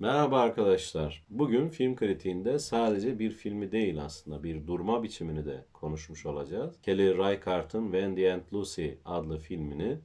Merhaba arkadaşlar. Bugün film kritiğinde sadece bir filmi değil aslında bir durma biçimini de konuşmuş olacağız. Kelly Reichardt'ın Wendy and Lucy adlı filmini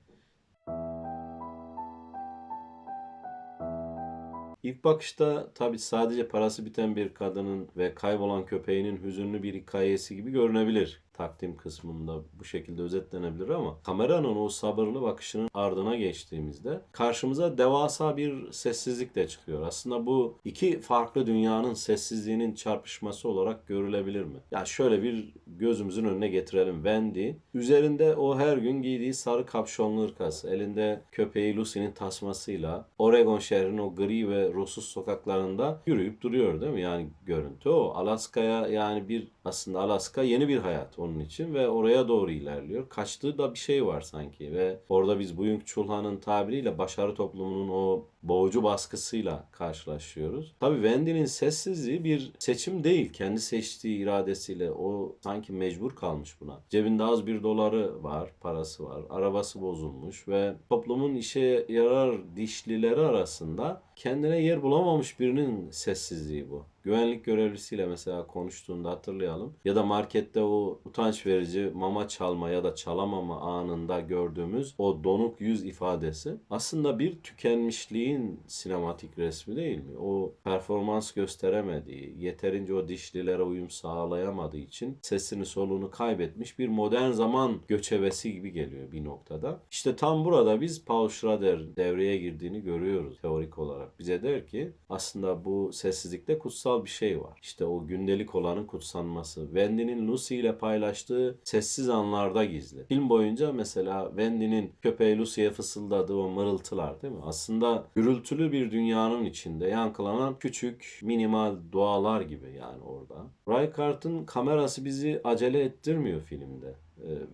İlk bakışta tabii sadece parası biten bir kadının ve kaybolan köpeğinin hüzünlü bir hikayesi gibi görünebilir. Takdim kısmında bu şekilde özetlenebilir ama kameranın o sabırlı bakışının ardına geçtiğimizde karşımıza devasa bir sessizlik de çıkıyor. Aslında bu iki farklı dünyanın sessizliğinin çarpışması olarak görülebilir mi? Ya şöyle bir gözümüzün önüne getirelim. Wendy üzerinde o her gün giydiği sarı kapşonlu ırkası, elinde köpeği Lucy'nin tasmasıyla Oregon şehrinin o gri ve ruhsuz sokaklarında yürüyüp duruyor değil mi? Yani görüntü o. Alaska'ya yani bir aslında Alaska yeni bir hayat onun için ve oraya doğru ilerliyor. Kaçtığı da bir şey var sanki ve orada biz Buyung Chulhan'ın tabiriyle başarı toplumunun o boğucu baskısıyla karşılaşıyoruz. Tabii Wendy'nin sessizliği bir seçim değil. Kendi seçtiği iradesiyle o sanki mecbur kalmış buna. Cebinde az bir doları var, parası var. Arabası bozulmuş ve toplumun işe yarar dişlileri arasında kendine yer bulamamış birinin sessizliği bu güvenlik görevlisiyle mesela konuştuğunda hatırlayalım. Ya da markette o utanç verici mama çalma ya da çalamama anında gördüğümüz o donuk yüz ifadesi aslında bir tükenmişliğin sinematik resmi değil mi? O performans gösteremediği, yeterince o dişlilere uyum sağlayamadığı için sesini soluğunu kaybetmiş bir modern zaman göçebesi gibi geliyor bir noktada. İşte tam burada biz Paul Schrader devreye girdiğini görüyoruz teorik olarak. Bize der ki aslında bu sessizlikte kutsal bir şey var. İşte o gündelik olanın kutsanması. Wendy'nin Lucy ile paylaştığı sessiz anlarda gizli. Film boyunca mesela Wendy'nin köpeği Lucy'ye fısıldadığı o mırıltılar değil mi? Aslında gürültülü bir dünyanın içinde yankılanan küçük minimal dualar gibi yani orada. Reichart'ın kamerası bizi acele ettirmiyor filmde.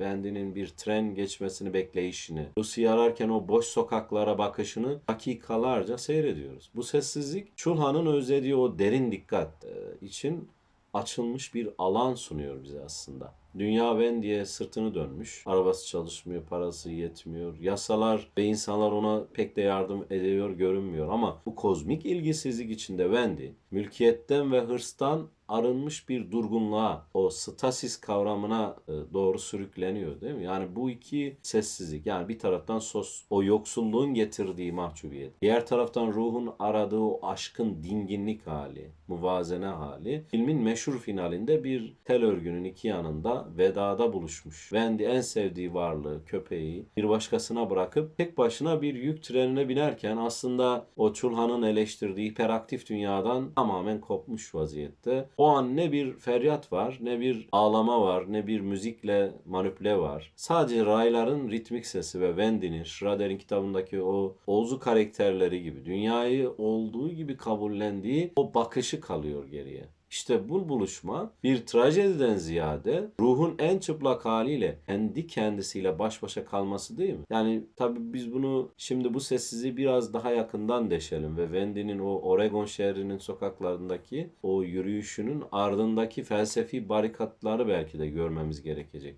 Wendy'nin bir tren geçmesini bekleyişini, Lucy'yi ararken o boş sokaklara bakışını dakikalarca seyrediyoruz. Bu sessizlik Çulhan'ın özlediği o derin dikkat için açılmış bir alan sunuyor bize aslında. Dünya Wendy'ye sırtını dönmüş. Arabası çalışmıyor, parası yetmiyor. Yasalar ve insanlar ona pek de yardım ediyor görünmüyor. Ama bu kozmik ilgisizlik içinde Wendy, mülkiyetten ve hırstan arınmış bir durgunluğa, o stasis kavramına e, doğru sürükleniyor değil mi? Yani bu iki sessizlik. Yani bir taraftan sos, o yoksulluğun getirdiği mahcubiyet. Diğer taraftan ruhun aradığı o aşkın dinginlik hali, muvazene hali. Filmin meşhur finalinde bir tel örgünün iki yanında vedada buluşmuş. Wendy en sevdiği varlığı, köpeği bir başkasına bırakıp tek başına bir yük trenine binerken aslında o Çulhan'ın eleştirdiği hiperaktif dünyadan tamamen kopmuş vaziyette. O an ne bir feryat var, ne bir ağlama var, ne bir müzikle manipüle var. Sadece rayların ritmik sesi ve Wendy'nin, Schrader'in kitabındaki o Oğuz'u karakterleri gibi dünyayı olduğu gibi kabullendiği o bakışı kalıyor geriye. İşte bu buluşma bir trajediden ziyade ruhun en çıplak haliyle kendi kendisiyle baş başa kalması değil mi? Yani tabii biz bunu şimdi bu sessizliği biraz daha yakından deşelim ve Wendy'nin o Oregon şehrinin sokaklarındaki o yürüyüşünün ardındaki felsefi barikatları belki de görmemiz gerekecek.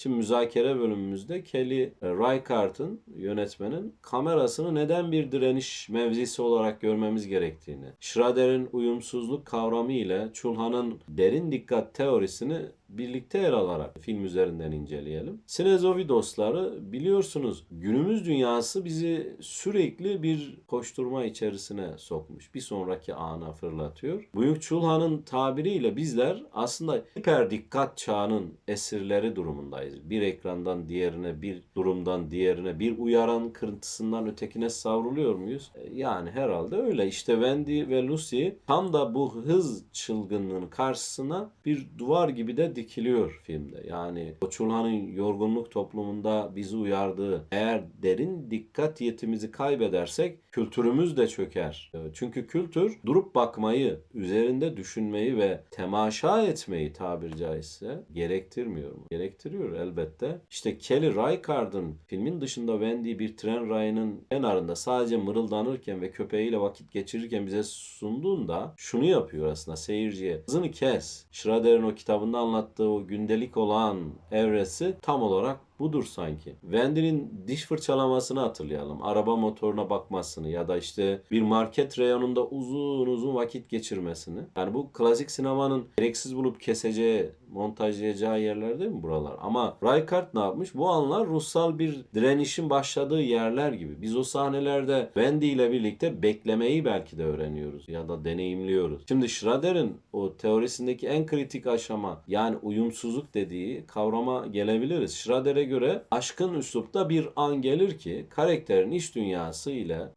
Şimdi müzakere bölümümüzde Kelly Reichardt'ın yönetmenin kamerasını neden bir direniş mevzisi olarak görmemiz gerektiğini, Schrader'in uyumsuzluk kavramı ile Çulhan'ın derin dikkat teorisini birlikte yer alarak film üzerinden inceleyelim. Sinezovi dostları biliyorsunuz günümüz dünyası bizi sürekli bir koşturma içerisine sokmuş. Bir sonraki ana fırlatıyor. Buyuk Çulhan'ın tabiriyle bizler aslında hiper dikkat çağının esirleri durumundayız. Bir ekrandan diğerine, bir durumdan diğerine, bir uyaran kırıntısından ötekine savruluyor muyuz? E, yani herhalde öyle. İşte Wendy ve Lucy tam da bu hız çılgınlığının karşısına bir duvar gibi de dikiliyor filmde. Yani o Çulhan'ın yorgunluk toplumunda bizi uyardığı eğer derin dikkat yetimizi kaybedersek kültürümüz de çöker. Çünkü kültür durup bakmayı, üzerinde düşünmeyi ve temaşa etmeyi tabiri caizse gerektirmiyor mu? Gerektiriyor elbette. İşte Kelly Reichart'ın filmin dışında Wendy bir tren rayının kenarında sadece mırıldanırken ve köpeğiyle vakit geçirirken bize sunduğunda şunu yapıyor aslında seyirciye. Hızını kes. Schrader'in o kitabında anlattığı o gündelik olan evresi tam olarak budur sanki. Wendy'nin diş fırçalamasını hatırlayalım. Araba motoruna bakmasını ya da işte bir market reyonunda uzun uzun vakit geçirmesini. Yani bu klasik sinemanın gereksiz bulup keseceği, montajlayacağı yerler değil mi buralar? Ama Rijkaard ne yapmış? Bu anlar ruhsal bir direnişin başladığı yerler gibi. Biz o sahnelerde Wendy ile birlikte beklemeyi belki de öğreniyoruz ya da deneyimliyoruz. Şimdi Schrader'in o teorisindeki en kritik aşama yani uyumsuzluk dediği kavrama gelebiliriz. Schrader'e göre aşkın üslupta bir an gelir ki karakterin iç dünyası ile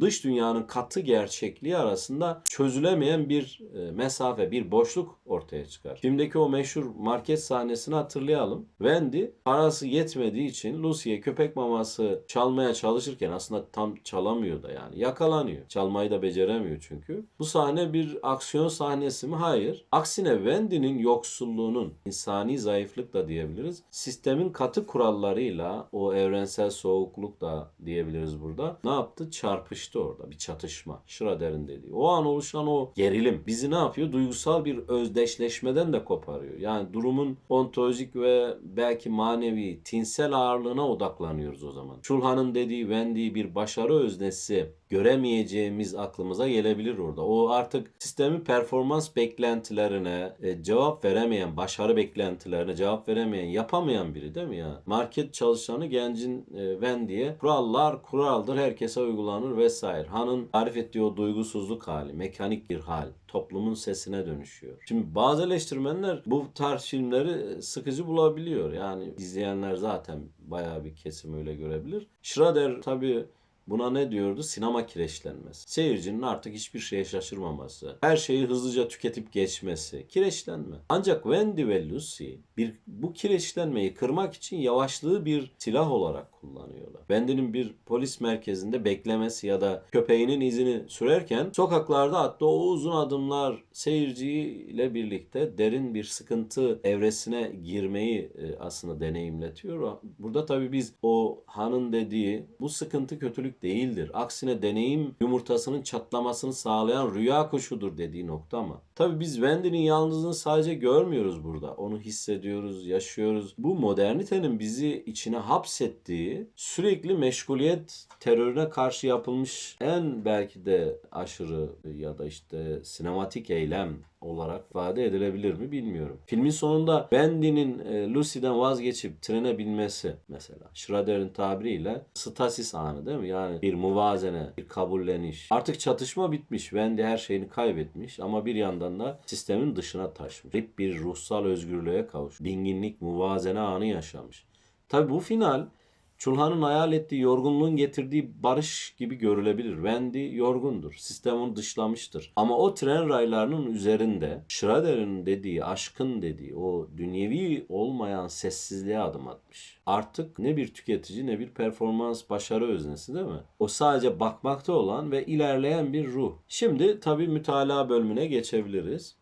dış dünyanın katı gerçekliği arasında çözülemeyen bir e, mesafe, bir boşluk ortaya çıkar. Filmdeki o meşhur market sahnesini hatırlayalım. Wendy parası yetmediği için Lucy'ye köpek maması çalmaya çalışırken aslında tam çalamıyor da yani yakalanıyor. Çalmayı da beceremiyor çünkü. Bu sahne bir aksiyon sahnesi mi? Hayır. Aksine Wendy'nin yoksulluğunun, insani zayıflık da diyebiliriz. Sistemin katı kurallarıyla o evrensel soğukluk da diyebiliriz burada. Ne yaptı? Çarpıştı orada bir çatışma. Schrader'in dediği. O an oluşan o gerilim bizi ne yapıyor? Duygusal bir özdeşleşmeden de koparıyor. Yani durumun ontolojik ve belki manevi, tinsel ağırlığına odaklanıyoruz o zaman. Şulhan'ın dediği Wendy bir başarı öznesi göremeyeceğimiz aklımıza gelebilir orada. O artık sistemin performans beklentilerine e, cevap veremeyen, başarı beklentilerine cevap veremeyen, yapamayan biri değil mi ya? Market çalışanı gencin e, Wendy'ye kurallar kuraldır, herkese uygulanır vesaire. Han'ın tarif ettiği o duygusuzluk hali, mekanik bir hal toplumun sesine dönüşüyor. Şimdi bazı eleştirmenler bu tarz filmleri sıkıcı bulabiliyor. Yani izleyenler zaten bayağı bir kesim öyle görebilir. Schrader tabii Buna ne diyordu? Sinema kireçlenmesi. Seyircinin artık hiçbir şeye şaşırmaması. Her şeyi hızlıca tüketip geçmesi. Kireçlenme. Ancak Wendy ve Lucy bir, bu kireçlenmeyi kırmak için yavaşlığı bir silah olarak kullanıyorlar. Wendy'nin bir polis merkezinde beklemesi ya da köpeğinin izini sürerken sokaklarda attığı o uzun adımlar seyirciyle birlikte derin bir sıkıntı evresine girmeyi e, aslında deneyimletiyor. Burada tabii biz o hanın dediği bu sıkıntı kötülük değildir. Aksine deneyim yumurtasının çatlamasını sağlayan rüya kuşudur dediği nokta ama. Tabii biz Wendy'nin yalnızlığını sadece görmüyoruz burada. Onu hissediyoruz, yaşıyoruz. Bu modernitenin bizi içine hapsettiği sürekli meşguliyet terörüne karşı yapılmış en belki de aşırı ya da işte sinematik eylem olarak ifade edilebilir mi bilmiyorum. Filmin sonunda Wendy'nin e, Lucy'den vazgeçip trene binmesi mesela. Schrader'in tabiriyle stasis anı değil mi? Yani bir muvazene, bir kabulleniş. Artık çatışma bitmiş. Wendy her şeyini kaybetmiş ama bir yandan da sistemin dışına taşmış. Bir ruhsal özgürlüğe kavuş. Dinginlik, muvazene anı yaşamış. Tabi bu final Çulhan'ın hayal ettiği yorgunluğun getirdiği barış gibi görülebilir. Wendy yorgundur. Sistem onu dışlamıştır. Ama o tren raylarının üzerinde Schrader'in dediği, aşkın dediği o dünyevi olmayan sessizliğe adım atmış. Artık ne bir tüketici ne bir performans başarı öznesi değil mi? O sadece bakmakta olan ve ilerleyen bir ruh. Şimdi tabii mütalaa bölümüne geçebiliriz.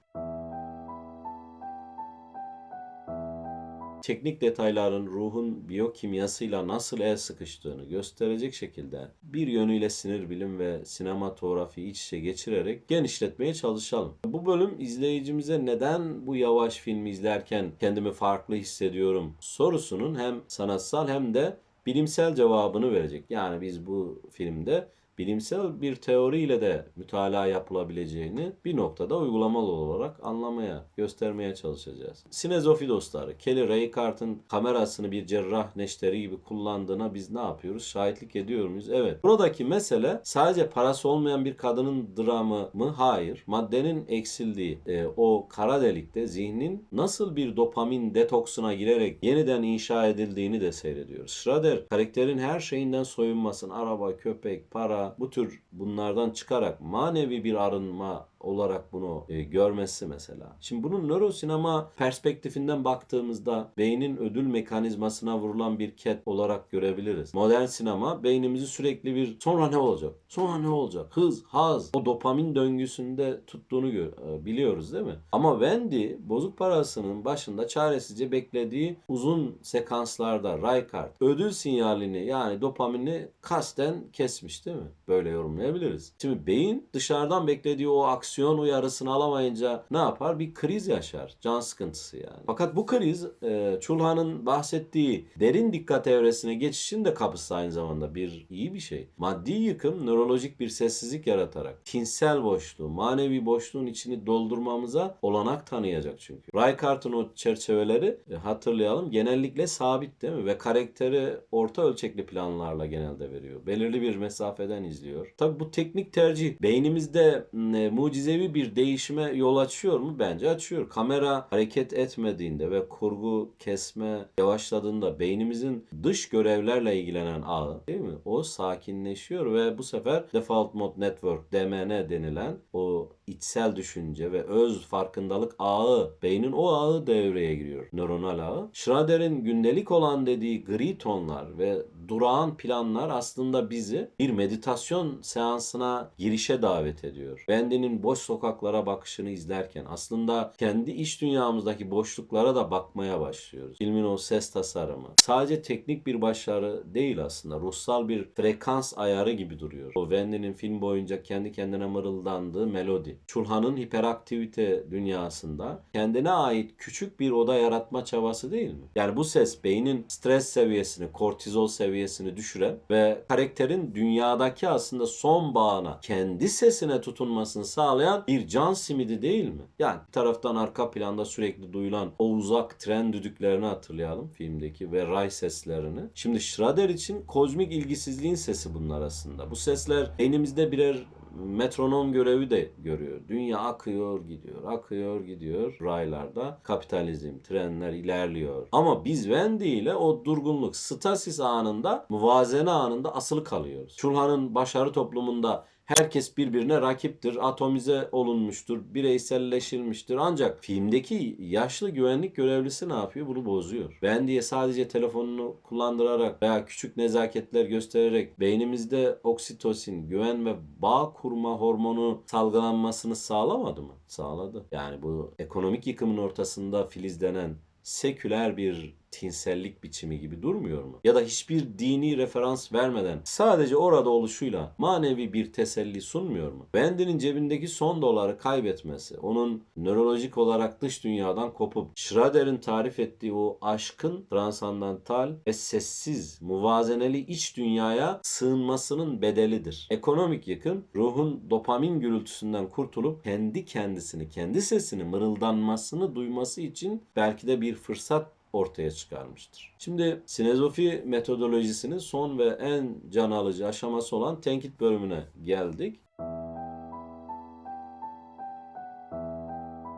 Teknik detayların ruhun biyokimyasıyla nasıl el sıkıştığını gösterecek şekilde bir yönüyle sinir bilim ve sinematografi iç içe geçirerek genişletmeye çalışalım. Bu bölüm izleyicimize neden bu yavaş filmi izlerken kendimi farklı hissediyorum sorusunun hem sanatsal hem de bilimsel cevabını verecek. Yani biz bu filmde bilimsel bir teoriyle de mütalaa yapılabileceğini bir noktada uygulamalı olarak anlamaya, göstermeye çalışacağız. Sinezofi dostları, Kelly Reichart'ın kamerasını bir cerrah neşteri gibi kullandığına biz ne yapıyoruz? Şahitlik ediyor muyuz? Evet. Buradaki mesele sadece parası olmayan bir kadının dramı mı? Hayır. Maddenin eksildiği e, o kara delikte zihnin nasıl bir dopamin detoksuna girerek yeniden inşa edildiğini de seyrediyoruz. Schrader karakterin her şeyinden soyunmasın. Araba, köpek, para, bu tür bunlardan çıkarak manevi bir arınma olarak bunu e, görmesi mesela. Şimdi bunun nörosinema perspektifinden baktığımızda beynin ödül mekanizmasına vurulan bir ket olarak görebiliriz. Modern sinema beynimizi sürekli bir sonra ne olacak? Sonra ne olacak? Hız, haz, o dopamin döngüsünde tuttuğunu gö- e, biliyoruz değil mi? Ama Wendy bozuk parasının başında çaresizce beklediği uzun sekanslarda Rijkaard ödül sinyalini yani dopamini kasten kesmiş değil mi? Böyle yorumlayabiliriz. Şimdi beyin dışarıdan beklediği o aksiyon aksiyon uyarısını alamayınca ne yapar? Bir kriz yaşar. Can sıkıntısı yani. Fakat bu kriz e, Çulhan'ın bahsettiği derin dikkat evresine geçişin de kapısı aynı zamanda bir iyi bir şey. Maddi yıkım nörolojik bir sessizlik yaratarak tinsel boşluğu, manevi boşluğun içini doldurmamıza olanak tanıyacak çünkü. Rijkaard'ın o çerçeveleri e, hatırlayalım genellikle sabit değil mi? Ve karakteri orta ölçekli planlarla genelde veriyor. Belirli bir mesafeden izliyor. Tabi bu teknik tercih beynimizde e, mucizevi bir değişime yol açıyor mu? Bence açıyor. Kamera hareket etmediğinde ve kurgu kesme yavaşladığında beynimizin dış görevlerle ilgilenen ağı değil mi? O sakinleşiyor ve bu sefer Default Mode Network DMN denilen o içsel düşünce ve öz farkındalık ağı, beynin o ağı devreye giriyor. Nöronal ağı. Schrader'in gündelik olan dediği gri tonlar ve durağan planlar aslında bizi bir meditasyon seansına girişe davet ediyor. Wendy'nin boş sokaklara bakışını izlerken aslında kendi iç dünyamızdaki boşluklara da bakmaya başlıyoruz. Filmin o ses tasarımı sadece teknik bir başarı değil aslında. Ruhsal bir frekans ayarı gibi duruyor. O Wendy'nin film boyunca kendi kendine mırıldandığı melodi. Çulhan'ın hiperaktivite dünyasında kendine ait küçük bir oda yaratma çabası değil mi? Yani bu ses beynin stres seviyesini, kortizol seviyesini düşüren ve karakterin dünyadaki aslında son bağına, kendi sesine tutunmasını sağlayan bir can simidi değil mi? Yani bir taraftan arka planda sürekli duyulan o uzak tren düdüklerini hatırlayalım filmdeki ve ray seslerini. Şimdi Schrader için kozmik ilgisizliğin sesi bunlar aslında. Bu sesler beynimizde birer metronom görevi de görüyor. Dünya akıyor gidiyor, akıyor gidiyor raylarda. Kapitalizm, trenler ilerliyor. Ama biz Wendy ile o durgunluk, stasis anında, muvazene anında asılı kalıyoruz. Çulhan'ın başarı toplumunda Herkes birbirine rakiptir, atomize olunmuştur, bireyselleşilmiştir. Ancak filmdeki yaşlı güvenlik görevlisi ne yapıyor? Bunu bozuyor. Wendy'ye sadece telefonunu kullandırarak veya küçük nezaketler göstererek beynimizde oksitosin, güven ve bağ kurma hormonu salgılanmasını sağlamadı mı? Sağladı. Yani bu ekonomik yıkımın ortasında filizlenen seküler bir tinsellik biçimi gibi durmuyor mu? Ya da hiçbir dini referans vermeden sadece orada oluşuyla manevi bir teselli sunmuyor mu? Wendy'nin cebindeki son doları kaybetmesi, onun nörolojik olarak dış dünyadan kopup Schrader'in tarif ettiği o aşkın transandantal ve sessiz, muvazeneli iç dünyaya sığınmasının bedelidir. Ekonomik yıkım ruhun dopamin gürültüsünden kurtulup kendi kendisini, kendi sesini mırıldanmasını duyması için belki de bir fırsat ortaya çıkarmıştır. Şimdi sinezofi metodolojisinin son ve en can alıcı aşaması olan tenkit bölümüne geldik.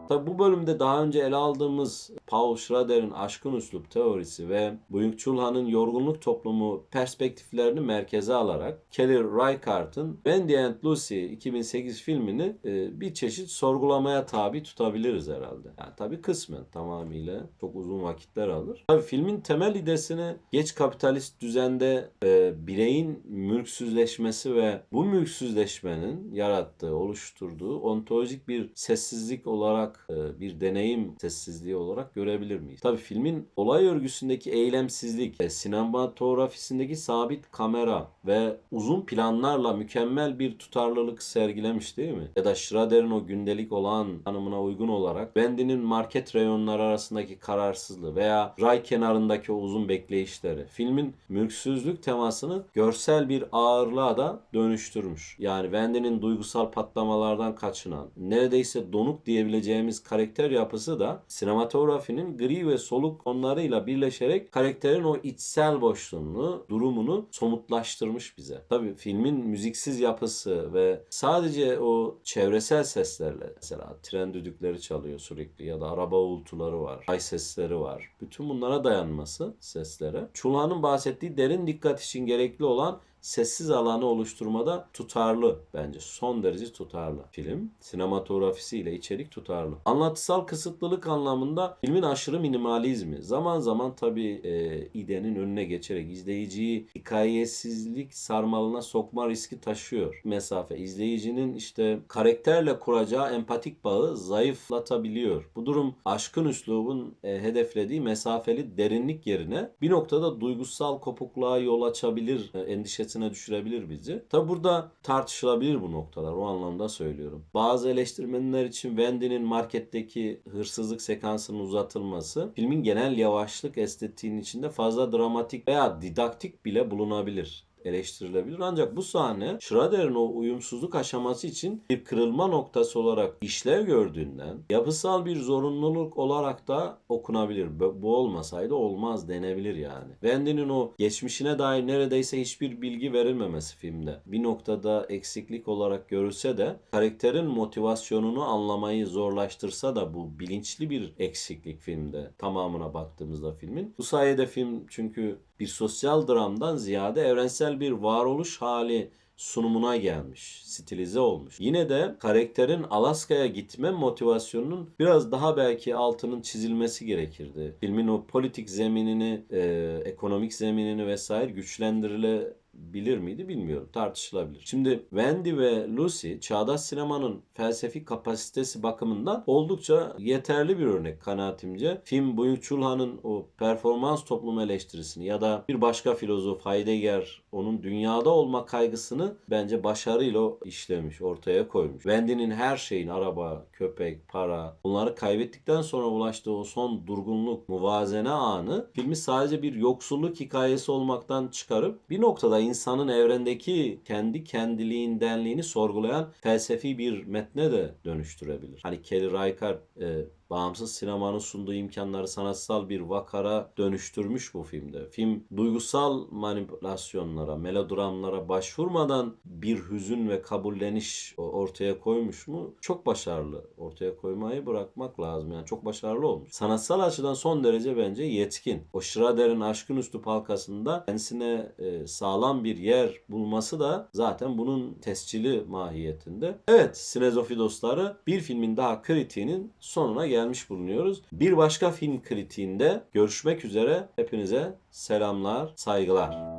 Tabi bu bölümde daha önce ele aldığımız Paul Schrader'in aşkın üslup teorisi ve Buyuk Çulhan'ın yorgunluk toplumu perspektiflerini merkeze alarak Kelly Reichardt'ın Wendy and Lucy 2008 filmini e, bir çeşit sorgulamaya tabi tutabiliriz herhalde. Yani tabi kısmen tamamıyla çok uzun vakitler alır. Tabi filmin temel idesini geç kapitalist düzende e, bireyin mülksüzleşmesi ve bu mülksüzleşmenin yarattığı, oluşturduğu ontolojik bir sessizlik olarak e, bir deneyim sessizliği olarak görebilir miyiz? Tabii filmin olay örgüsündeki eylemsizlik, e, sinematografisindeki sabit kamera ve uzun planlarla mükemmel bir tutarlılık sergilemiş değil mi? Ya da Schrader'in o gündelik olan tanımına uygun olarak Wendy'nin market reyonları arasındaki kararsızlığı veya ray kenarındaki o uzun bekleyişleri filmin mülksüzlük temasını görsel bir ağırlığa da dönüştürmüş. Yani Wendy'nin duygusal patlamalardan kaçınan, neredeyse donuk diyebileceğimiz karakter yapısı da sinematografinin gri ve soluk tonlarıyla birleşerek karakterin o içsel boşluğunu, durumunu somutlaştırmış bize. Tabii filmin müziksiz yapısı ve sadece o çevresel seslerle mesela tren düdükleri çalıyor sürekli ya da araba uğultuları var, ay sesleri var. Bütün bunlara dayanması seslere. Çulhan'ın bahsettiği derin dikkat için gerekli olan sessiz alanı oluşturmada tutarlı bence. Son derece tutarlı film. Sinematografisiyle içerik tutarlı. Anlatısal kısıtlılık anlamında filmin aşırı minimalizmi. Zaman zaman tabii e, idenin önüne geçerek izleyiciyi hikayesizlik sarmalına sokma riski taşıyor. Mesafe izleyicinin işte karakterle kuracağı empatik bağı zayıflatabiliyor. Bu durum aşkın üslubun e, hedeflediği mesafeli derinlik yerine bir noktada duygusal kopukluğa yol açabilir e, endişesi seviyesine düşürebilir bizi. Tabi burada tartışılabilir bu noktalar. O anlamda söylüyorum. Bazı eleştirmenler için Wendy'nin marketteki hırsızlık sekansının uzatılması filmin genel yavaşlık estetiğinin içinde fazla dramatik veya didaktik bile bulunabilir eleştirilebilir. Ancak bu sahne Schrader'in o uyumsuzluk aşaması için bir kırılma noktası olarak işlev gördüğünden yapısal bir zorunluluk olarak da okunabilir. Bu olmasaydı olmaz denebilir yani. Wendy'nin o geçmişine dair neredeyse hiçbir bilgi verilmemesi filmde bir noktada eksiklik olarak görülse de karakterin motivasyonunu anlamayı zorlaştırsa da bu bilinçli bir eksiklik filmde tamamına baktığımızda filmin. Bu sayede film çünkü bir sosyal dramdan ziyade evrensel bir varoluş hali sunumuna gelmiş, stilize olmuş. Yine de karakterin Alaska'ya gitme motivasyonunun biraz daha belki altının çizilmesi gerekirdi. Filmin o politik zeminini, e, ekonomik zeminini vesaire güçlendirilebilir miydi bilmiyorum. Tartışılabilir. Şimdi Wendy ve Lucy çağdaş sinemanın felsefi kapasitesi bakımından oldukça yeterli bir örnek kanaatimce. Film Byung Chul Han'ın o performans toplum eleştirisini ya da bir başka filozof Heidegger onun dünyada olma kaygısını bence başarıyla işlemiş, ortaya koymuş. Wendy'nin her şeyin araba, köpek, para bunları kaybettikten sonra ulaştığı o son durgunluk, muvazene anı filmi sadece bir yoksulluk hikayesi olmaktan çıkarıp bir noktada insanın evrendeki kendi kendiliğindenliğini sorgulayan felsefi bir metne de dönüştürebilir. Hani Kelly Reichardt e, bağımsız sinemanın sunduğu imkanları sanatsal bir vakara dönüştürmüş bu filmde. Film duygusal manipülasyonlara, melodramlara başvurmadan bir hüzün ve kabulleniş ortaya koymuş mu? Çok başarılı. Ortaya koymayı bırakmak lazım. Yani çok başarılı olmuş. Sanatsal açıdan son derece bence yetkin. O Schrader'in Aşkın Üstü halkasında kendisine e, sağlam bir yer bulması da zaten bunun tescili mahiyetinde. Evet Sinezofi dostları bir filmin daha kritiğinin sonuna gelmiş bulunuyoruz. Bir başka film kritiğinde görüşmek üzere. Hepinize selamlar, saygılar.